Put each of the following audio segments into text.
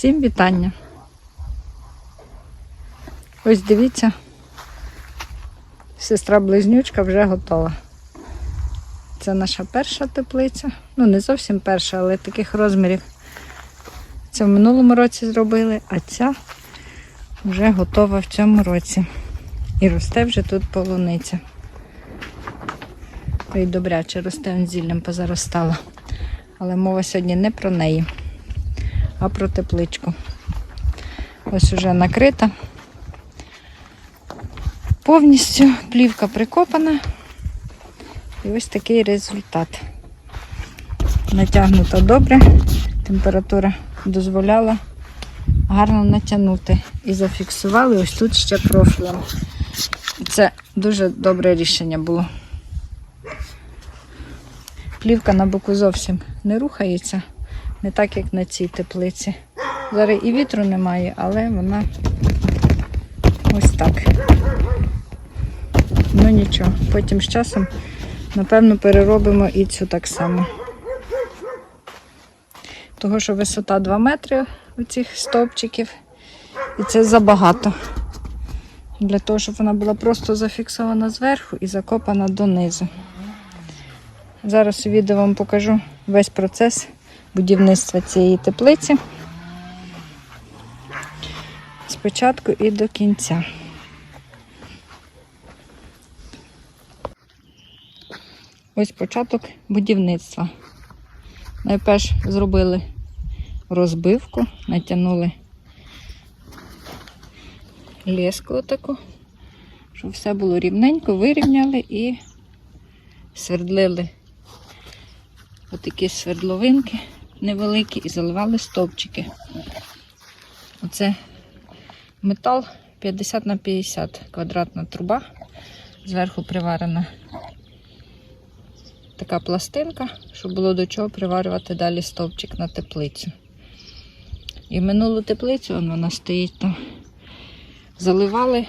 Всім вітання. Ось дивіться, сестра близнючка вже готова. Це наша перша теплиця. Ну, не зовсім перша, але таких розмірів. Це в минулому році зробили, а ця вже готова в цьому році. І росте вже тут полуниця. Ой, добряче росте, он зіллям позаростала. Але мова сьогодні не про неї, а про тепличку. Ось уже накрита. Повністю плівка прикопана. І ось такий результат. Натягнуто добре, температура дозволяла гарно натягнути. І зафіксували ось тут ще профілем. Це дуже добре рішення було. Плівка на боку зовсім не рухається, не так, як на цій теплиці. Зараз і вітру немає, але вона ось так. Ну нічого, потім з часом, напевно, переробимо і цю так само. Того, що висота 2 метри у цих стовпчиків, і це забагато. Для того, щоб вона була просто зафіксована зверху і закопана донизу. Зараз у відео вам покажу весь процес будівництва цієї теплиці. Спочатку і до кінця. Ось початок будівництва. Найперш зробили розбивку, натягнули леску отаку, щоб все було рівненько, вирівняли і свердлили отакі свердловинки невеликі і заливали стовпчики. Оце метал 50 на 50 квадратна труба, зверху приварена така пластинка, щоб було до чого приварювати далі стовпчик на теплицю. І минулу теплицю, вон вона стоїть там, заливали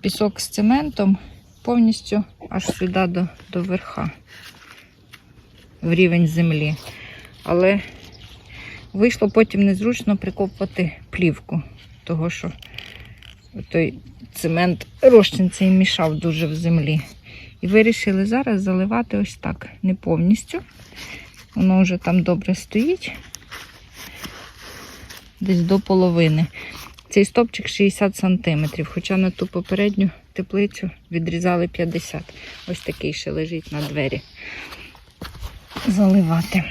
пісок з цементом повністю аж сюди до, до верха, в рівень землі. Але вийшло потім незручно прикопувати плівку, того що той цемент розчин цей мішав дуже в землі. І вирішили зараз заливати ось так, не повністю. Воно вже там добре стоїть, десь до половини. Цей стопчик 60 см, хоча на ту попередню теплицю відрізали 50 Ось такий ще лежить на двері. Заливати.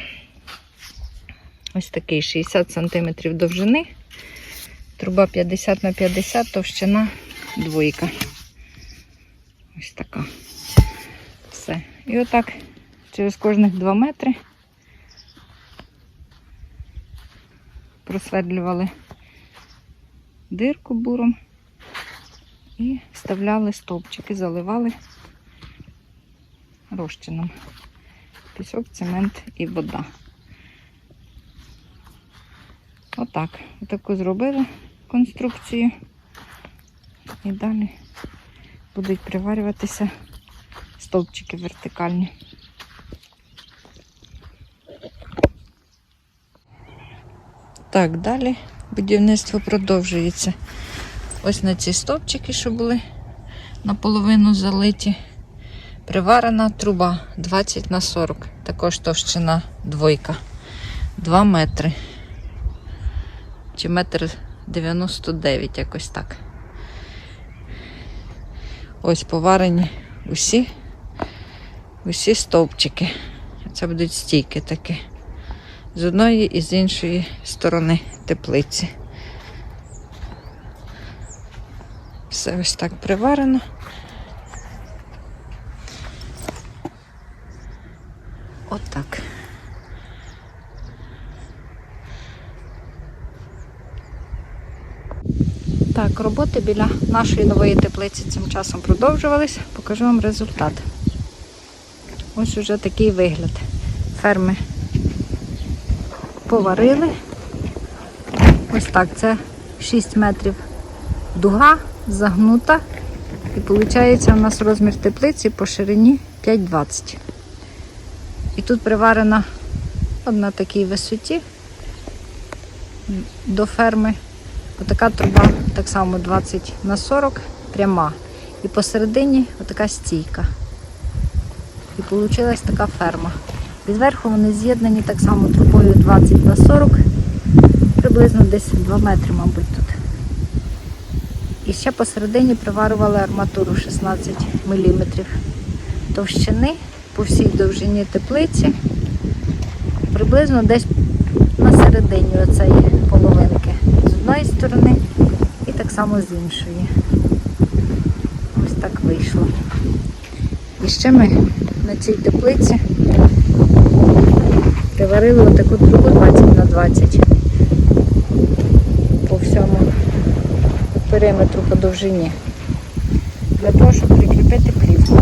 Ось такий 60 см довжини. Труба 50 на 50, товщина двойка. Ось така. Все. І отак через кожних 2 метри просвердлювали дирку буром і вставляли стовпчики, заливали розчином. Пісок, цемент і вода. Отак. Отаку зробили конструкцію. І далі будуть приварюватися стовпчики вертикальні. Так, далі будівництво продовжується. Ось на ці стовпчики, що були наполовину залиті. Приварена труба 20 на 40. Також товщина двойка. 2 метри. Чи метр 99, якось так. Ось поварені усі, усі стовпчики. Це будуть стійки такі. З одної і з іншої сторони теплиці. Все ось так приварено. Отак. Так, роботи біля нашої нової теплиці цим часом продовжувались. Покажу вам результат. Ось уже такий вигляд. Ферми поварили. Ось так, це 6 метрів дуга загнута. І виходить у нас розмір теплиці по ширині 5,20. І тут приварена от на такій висоті до ферми. Отака труба так само 20 на 40 пряма. І посередині отака стійка. І вийшла така ферма. І зверху вони з'єднані так само трубою 20 на 40, приблизно десь 2 метри, мабуть, тут. І ще посередині приварювали арматуру 16 мм товщини по всій довжині теплиці, приблизно десь на середині оцеї половинки з одної сторони і так само з іншої. Ось так вийшло. І ще ми на цій теплиці приварили отаку трубу 20 на 20 по всьому периметру по довжині. Для того, щоб прикріпити плівку.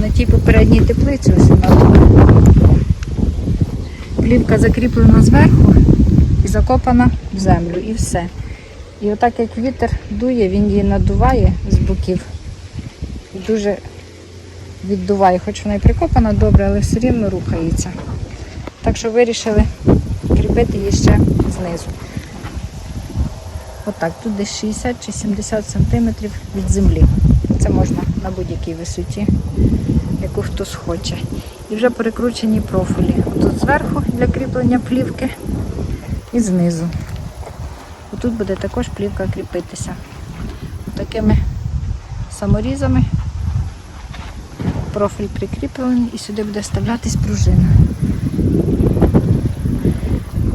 На тій попередній теплиці ось вона плівка закріплена зверху закопана в землю і все. І отак як вітер дує, він її надуває з боків і дуже віддуває, хоч вона і прикопана добре, але все рівно рухається. Так що вирішили кріпити її ще знизу. Отак, тут десь 60 чи 70 сантиметрів від землі. Це можна на будь-якій висоті, яку хтось хоче. І вже перекручені профілі. Тут зверху для кріплення плівки і знизу. Отут буде також плівка кріпитися. Такими саморізами профіль прикріплений і сюди буде вставлятись пружина.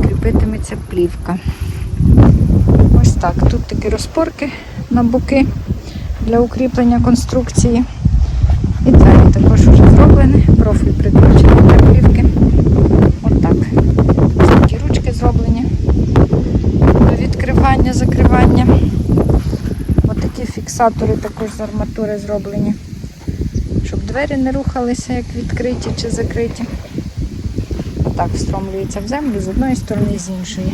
Кріпитиметься плівка. Ось так. Тут такі розпорки на боки для укріплення конструкції. І двері також вже зроблені. Профіль прикручений для плівки. Отак. Ось такі ручки зроблені до відкривання, закривання. Ось такі фіксатори також з арматури зроблені, щоб двері не рухалися, як відкриті чи закриті. Отак встромлюється в землю з одної сторони і з іншої.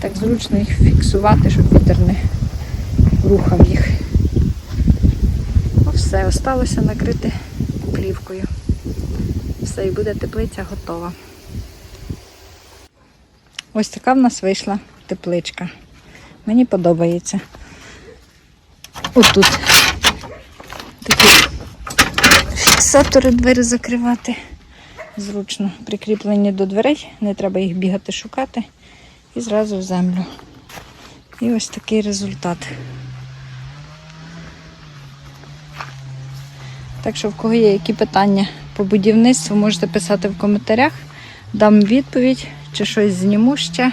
Так зручно їх фіксувати, щоб вітер не рухав їх. Ну, все, осталося накрити плівкою. Все, і буде теплиця готова. Ось така в нас вийшла тепличка. Мені подобається. Отут такі фіксатори двері закривати. Зручно прикріплені до дверей, не треба їх бігати шукати. І зразу в землю. І ось такий результат. Так що, в кого є які питання по будівництву, можете писати в коментарях. Дам відповідь, чи щось зніму ще.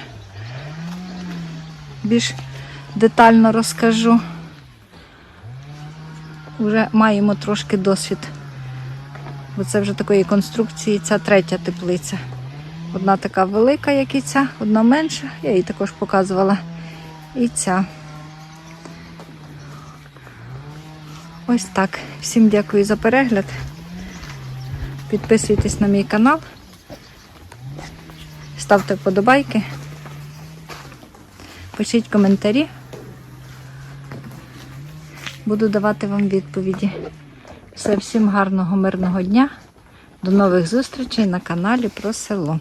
Більш детально розкажу. Вже маємо трошки досвід. Бо це вже такої конструкції, ця третя теплиця. Одна така велика, як і ця, одна менша, я її також показувала. І ця. Ось так. Всім дякую за перегляд. Підписуйтесь на мій канал, ставте вподобайки, пишіть коментарі. Буду давати вам відповіді. Все, всім гарного, мирного дня. До нових зустрічей на каналі про село.